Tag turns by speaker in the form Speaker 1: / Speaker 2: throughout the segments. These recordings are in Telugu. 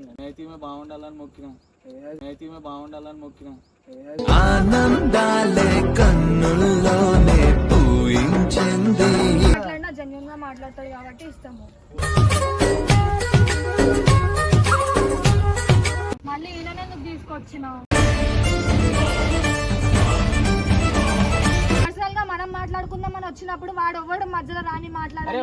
Speaker 1: నేనైతే బాగుండాలని మొక్కిన. నేనైతే బాగుండాలని మొక్కిన.
Speaker 2: ఆనందాలే కన్నుల్లోనే పూయించింది.
Speaker 3: మాట్లాడినా జెన్యున్గా మాట్లాడతాడు కాబట్టి ఇస్తాము మళ్ళీ ఈయన ఎందుకు తీసుకొచ్చినావు? పర్సనల్గా మనం మాట్లాడుకుందామని వచ్చినప్పుడు వాడు ఎవ్వడు మధ్యలో రాని మాట్లాడాలి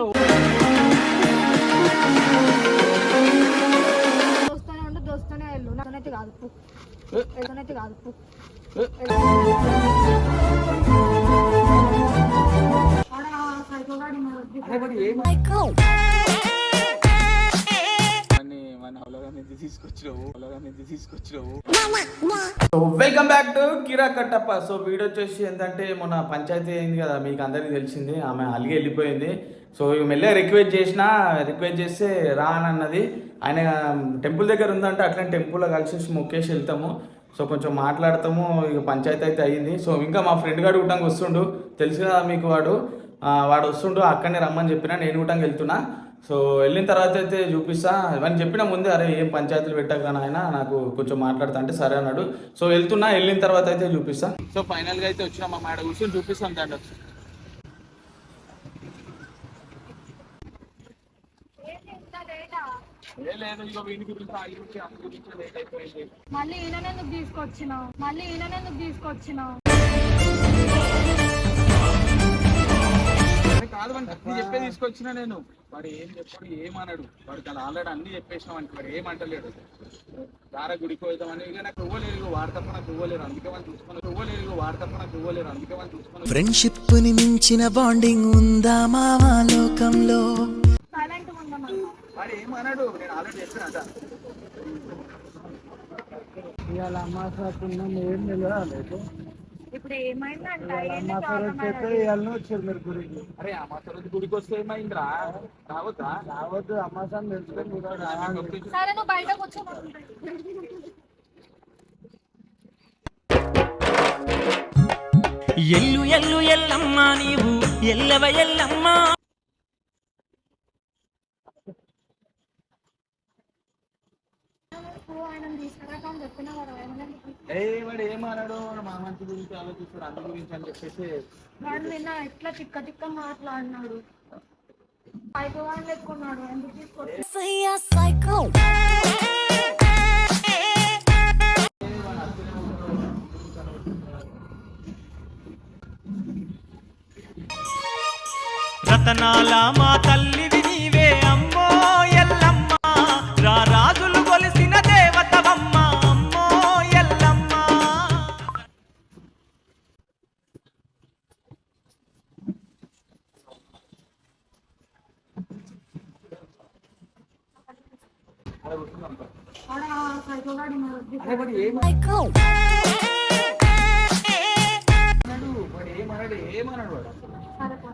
Speaker 4: welcome back to Kira Kattappa. So video వచ్చేసి ఏంటంటే మొన్న పంచాయతీ అయింది కదా మీకు అందరికీ తెలిసింది. ఆమె అలిగి వెళ్ళిపోయింది. సో ఇక మెల్లగా రిక్వెస్ట్ చేసిన రిక్వెస్ట్ చేస్తే రా అని అన్నది ఆయన టెంపుల్ దగ్గర ఉందంటే అట్లనే టెంపుల్లో కలిసి మొక్కేసి వెళ్తాము. సో కొంచెం మాట్లాడతాము ఇక పంచాయతీ అయితే అయ్యింది సో ఇంకా మా ఫ్రెండ్ గారు గుట్టంగా వస్తుండు. తెలుసు కదా మీకు వాడు. వాడు వస్తుండు అక్కడనే రమ్మని చెప్పినా నేను గుట్టంగా వెళ్తున్నా. సో వెళ్ళిన తర్వాత అయితే చూపిస్తా. ఇవన్నీ చెప్పిన ముందే అరే ఏం పంచాయతీలు పెట్టాక ఆయన నాకు కొంచెం మాట్లాడతా అంటే సరే అన్నాడు. సో వెళ్తున్నా వెళ్ళిన తర్వాత అయితే చూపిస్తా.
Speaker 1: సో ఫైనల్గా అయితే వచ్చిన మా మేడ కూర్చొని చూపిస్తాను దాంట్లో
Speaker 3: ఏంటి ఇంత లేటా?
Speaker 1: ఏ లేదు ఇక వీని గురించి ఆ గురించి అందు గురించి లేట్ అయిపోయింది
Speaker 3: మళ్ళీ ఈయన ఎందుకు తీసుకొచ్చినావు? మళ్ళీ ఈయన ఎందుకు తీసుకొచ్చినావు?
Speaker 1: కాదు వాడికి అన్ని చెప్పే తీసుకొచ్చిన నేను. వాడు ఏం చెప్పాడు ఏమన్నాడు వాడికి అలా ఆల్రెడీ అన్ని చెప్పేసినాం అంటే వాడు ఏమంటలేడు దార గుడికి పోతామని ఇక నాకు ఇవ్వలేరు వాడు తప్ప నాకు ఇవ్వలేరు అందుకే వాళ్ళు చూసుకుని ఇవ్వలేరు వాడు తప్ప నాకు ఇవ్వలేరు అందుకే వాళ్ళు చూసుకుని
Speaker 2: ఫ్రెండ్షిప్ని మించిన బాండింగ్ ఉందా మావా లోకంలో?
Speaker 3: సైలెంట్ ఉండమన్నా.
Speaker 1: వాడు ఏమన్నాడు నేను ఆల్రెడీ చెప్పిన అదా
Speaker 5: ఇవాళ ఏం తెలియదు
Speaker 3: ఇప్పుడు ఏమైందంట? ఏంటి
Speaker 5: అమాసా
Speaker 3: ప్రాబ్లం
Speaker 5: వచ్చేస్తే ఇవాళ వచ్చారు మీరు గురికి
Speaker 1: అరే ఆ మాత్రం రోజు గుడికి వస్తే ఏమైందిరా? రావద్దా?
Speaker 5: రావద్దు అమాసాన్ని తెలుసుకొని మీరు రావాలి
Speaker 3: సరే నువ్వు బయట కూర్చోమని
Speaker 6: ఎల్లు ఎల్లు ఎల్లమ్మ నీవు ఎల్లవ ఎల్లమ్మ.
Speaker 3: ఆయన తీసుకురాక అని చెప్పినా వాడు ఏమన్నా
Speaker 1: ఏ వాడు ఏమన్నాడు మా మంచి గురించి ఆలోచిస్తాడు అందు గురించి అని చెప్పేసి.
Speaker 3: వాడు నిన్న ఎట్లా తిక్క తిక్క మాట్లాడినాడు. ఎందుకు
Speaker 6: రతనాల మా తల్లివి
Speaker 1: ఏమన్నాడు ఏమన్నాడు వాడు
Speaker 3: సరే పో.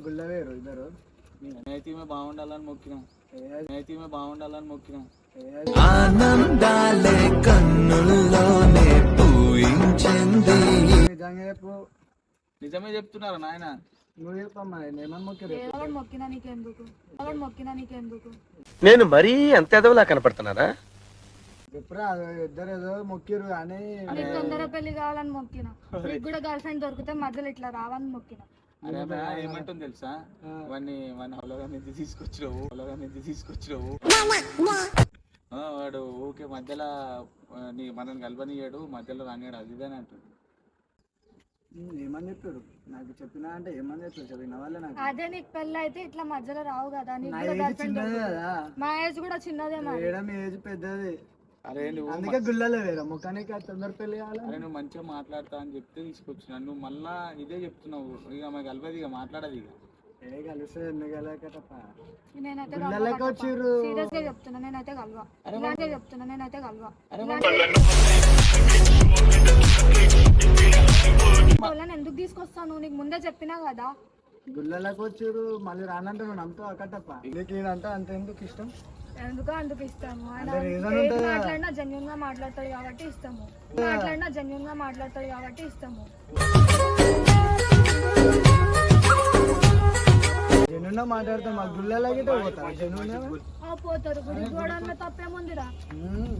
Speaker 5: గుళ్ళ వేరు ఇద్దరు
Speaker 1: నేనైతే బాగుండాలని మొక్కినాం నేనైతే బాగుండాలని మొక్కినాం
Speaker 2: ఆనందాలే
Speaker 5: కన్నుల్లో చెప్పు.
Speaker 1: నిజమే చెప్తున్నారు నాయన.
Speaker 5: నువ్వు చెప్పమ్మా
Speaker 3: మొక్కినా? నీకెందుకు? మొక్కినా నీకెందుకు?
Speaker 7: నేను మరీ అంత ఎదవలా కనపడుతున్నారా
Speaker 5: ఇద్దరు ఏదో మొక్కిరు కానీ
Speaker 3: నీకు తొందర పెళ్ళి కావాలని మొక్కిన. నీకు కూడా గర్ల్ ఫ్రెండ్ దొరికితే మధ్యలో ఇట్లా మొక్కిన.
Speaker 1: ఏమంటుంది తెలుసా? వాడిని వాడిని తీసుకొచ్చినావు తీసుకొచ్చినావు. వాడు ఓకే మధ్యలో ఆ, నీ మనల్ని కలవనియాడు మధ్యలో రానియాడు అది ఇదని
Speaker 5: ఏమని చెప్పారు నాకు చెప్పినా అంటే ఏమని చెప్పారు చెప్పిన వాళ్ళే నాకు.
Speaker 3: అదే నీకు పెళ్ళి అయితే ఇట్లా మధ్యలో రావు కదా నీకు
Speaker 5: నా
Speaker 3: కూడా
Speaker 5: ఏజ్
Speaker 3: గర్ల్ ఫ్రెండ్
Speaker 5: చిన్నదే కదా.
Speaker 3: మా ఏజ్ కూడా చిన్నదే మరి.
Speaker 5: ఏజ్ పెద్దది.
Speaker 1: అరే నువ్వు
Speaker 5: అందుకే గుళ్ళలో వేరా ముఖానికి అది తొందర పెళ్ళి కావాలి
Speaker 1: అరే నువ్వు మంచిగా మాట్లాడతా అని చెప్తే తీసుకొచ్చిన. నువ్వు మళ్ళా ఇదే చెప్తున్నావు. ఇక మాకు కలవదు ఇక మాట్లాడదు ఇక.
Speaker 3: నేనైతే సీరియస్గా చెప్తున్నా నేనైతే కలవా. ఇలాగే చెప్తున్నా నేనైతే కలవా. వాళ్ళని ఎందుకు తీసుకొస్తాను? నీకు ముందే చెప్పినా కదా.
Speaker 5: గుళ్ళలోకి వచ్చిర్రు. మళ్ళీ రానంటే నువ్వు నమ్ముతావు అక్కటప్ప నీకు ఈయనంటే అంత ఎందుకు ఇష్టం?
Speaker 3: ఎందుకో అందుకు ఇస్తాము? ఆయన
Speaker 5: అంటే
Speaker 3: ఏది? మాట్లాడినా జెన్యున్గా మాట్లాడతాడు కాబట్టి ఇస్తాము. మాట్లాడినా జెన్యున్గా మాట్లాడతాడు కాబట్టి ఇస్తాము.
Speaker 5: జనున్న మాట్లాడితే మా గుళ్ళలాగే పోతారు? జనున్న?
Speaker 3: ఆ, పోతారు. గుడి గోడల్లో తప్పేముందిరా.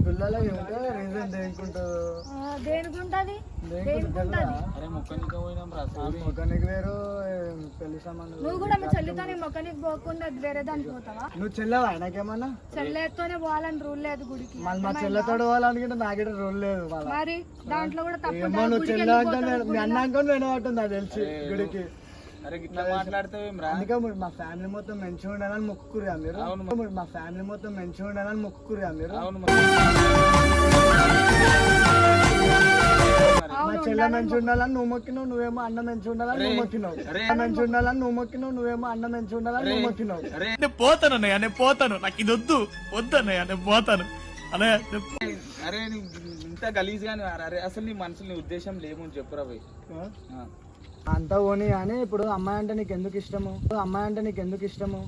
Speaker 5: గుళ్ళలాగే ఉంటే రీజన్ దేనికుంటారు
Speaker 3: ఆ, దేనికి ఉంటది దేనికి ఉంటది
Speaker 1: అరే మొక్కనికి పోయినాం రా స్వామి
Speaker 5: మొక్కనికి వేరు పెళ్ళి సంబంధం
Speaker 3: నువ్వు కూడా మీ చెల్లితో నీ మొక్కనికి పోకుండా వేరే దానికి పోతావా?
Speaker 5: నువ్వు చెల్లవా? ఆయనకేమన్నా?
Speaker 3: చెల్లెతోనే పోవాలని రూల్ లేదు గుడికి.
Speaker 5: మళ్ళీ మా చెల్లెతోడు పోవాలనుకుంటే నాకే రోల్ లేదు
Speaker 3: మరి దాంట్లో కూడా తప్పు
Speaker 5: నువ్వు చెల్లె అంటే మీ అన్న వినబట్టుంది నాకు తెలిసి గుడికి.
Speaker 1: అరే ఇట్లా మాట్లాడతావేం రా?
Speaker 5: అందుకే మీరు మా ఫ్యామిలీ మొత్తం మంచిగా ఉండాలని మొక్కుకురా మీరు? మీరు మా ఫ్యామిలీ మొత్తం మంచిగా ఉండాలని మొక్కుకురా మీరు?
Speaker 1: అవును మరి.
Speaker 5: మా చెల్లె మంచి ఉండాలని నువ్వు మొక్కినావు నువ్వేమో అన్న మంచి ఉండాలని నువ్వు మొక్కినావు. అన్న మంచి ఉండాలని నువ్వు మొక్కినావు నువ్వేమో అన్న మంచి ఉండాలని నువ్వు మొక్కినావు.
Speaker 1: అరే.
Speaker 6: నేను పోతాను అన్నయ్య నేను పోతాను. నాకు ఇది వద్దు వద్దు అన్నయ్య నేను పోతాను. అన్నయ్య నేను పో-
Speaker 1: అరే నీ ఇంత గలీజ్ గాని అరే అసలు నీ మనసులో నీ ఉద్దేశం లేమని చెప్పురా పోయి.
Speaker 5: ఆ? అంతా ఓని అని ఇప్పుడు అమ్మాయి అంటే నీకు ఎందుకు ఇష్టము? అమ్మాయి అంటే నీకు ఎందుకు ఇష్టము?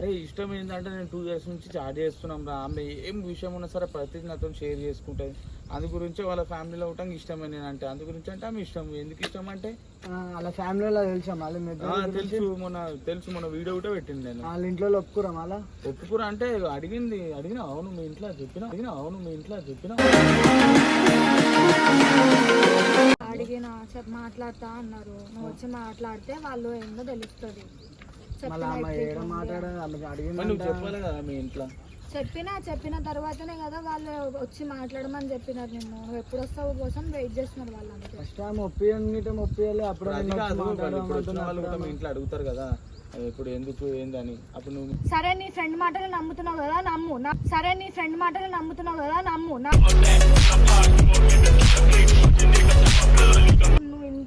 Speaker 1: అరే ఇష్టం ఏంటంటే నేను టూ ఇయర్స్ నుంచి చాట్ చేస్తున్నాం రా. ఆమె ఏం విషయం ఉన్నా సరే ప్రతిదీ నాతో షేర్ చేసుకుంటుంది. అందు గురించి వాళ్ళ ఫ్యామిలీలో ఉండటం ఇష్టమే నేను అంటే అందు గురించి అంటే ఆమె ఇష్టం. ఎందుకు ఇష్టం అంటే?
Speaker 5: ఆ, వాళ్ళ ఫ్యామిలీలో తెలుసా? మళ్ళీ?
Speaker 1: తెలుసు మొన్న తెలుసు మొన్న వీడియో కూడా పెట్టింది నేను.
Speaker 5: వాళ్ళ ఇంట్లో ఒప్పుకురా మళ్ళా
Speaker 1: ఒప్పుకురా అంటే అడిగింది అడిగిన అవును మీ ఇంట్లో చెప్పిన అడిగిన అవును మీ ఇంట్లో చెప్పిన.
Speaker 3: అడిగిన చెప్ప మాట్లాడతా అన్నారు. వచ్చి మాట్లాడితే వాళ్ళు ఏందో తెలుస్తుంది.
Speaker 5: మళ్ళీ
Speaker 3: చెప్పిన
Speaker 5: ఆమె ఏడ మాట్లాడ ఆమె
Speaker 1: మరి
Speaker 5: అడిగింది
Speaker 1: నువ్వు చెప్పాలి కదా మీ ఇంట్లో.
Speaker 3: చెప్పినా చెప్పిన తర్వాతనే కదా వాళ్ళు వచ్చి మాట్లాడమని చెప్పినారు నిన్ను. నువ్వు ఎప్పుడు వస్తావు కోసం వెయిట్ చేస్తున్నారు వాళ్ళు
Speaker 5: ఫస్ట్ ఒప్పియనిటం ఒప్పియాలి అప్పుడు నేను
Speaker 1: వాళ్ళు ఇంట్లో అడుగుతారు కదా ఇప్పుడు ఎందుకు ఏందని. అప్పుడు నువ్వు
Speaker 3: సరే నీ ఫ్రెండ్ మాటలు నమ్ముతున్నావు కదా నమ్ము. సరే నీ ఫ్రెండ్ మాటలు నమ్ముతున్నావు కదా నమ్ము.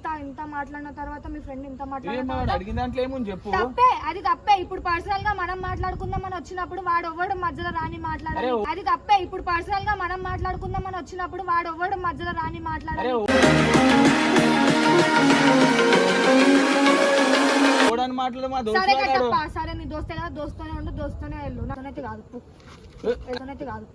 Speaker 3: ఇంత ఇంత మాట్లాడిన తర్వాత మీ ఫ్రెండ్ ఇంత మాట్లాడిన
Speaker 1: దాంట్లో ఏముంది చెప్పు?
Speaker 3: తప్పే అది తప్పే. ఇప్పుడు పర్సనల్గా మనం మాట్లాడుకుందాం అని వచ్చినప్పుడు వాడు ఎవ్వడు మధ్యలో రాని మాట్లాడాలి. అది తప్పే. ఇప్పుడు పర్సనల్గా మనం మాట్లాడుకుందాం అని వచ్చినప్పుడు వాడు ఎవ్వడు మధ్యలో రాని మాట్లాడాలి. సరే
Speaker 1: దోస్తు
Speaker 3: కట్టప్ప. సరే నీ దోస్తే కదా దోస్తూనే ఉండు దోస్తూనే వెళ్ళు. నాతోనైతే కాదు. నాతోనైతే కాదు.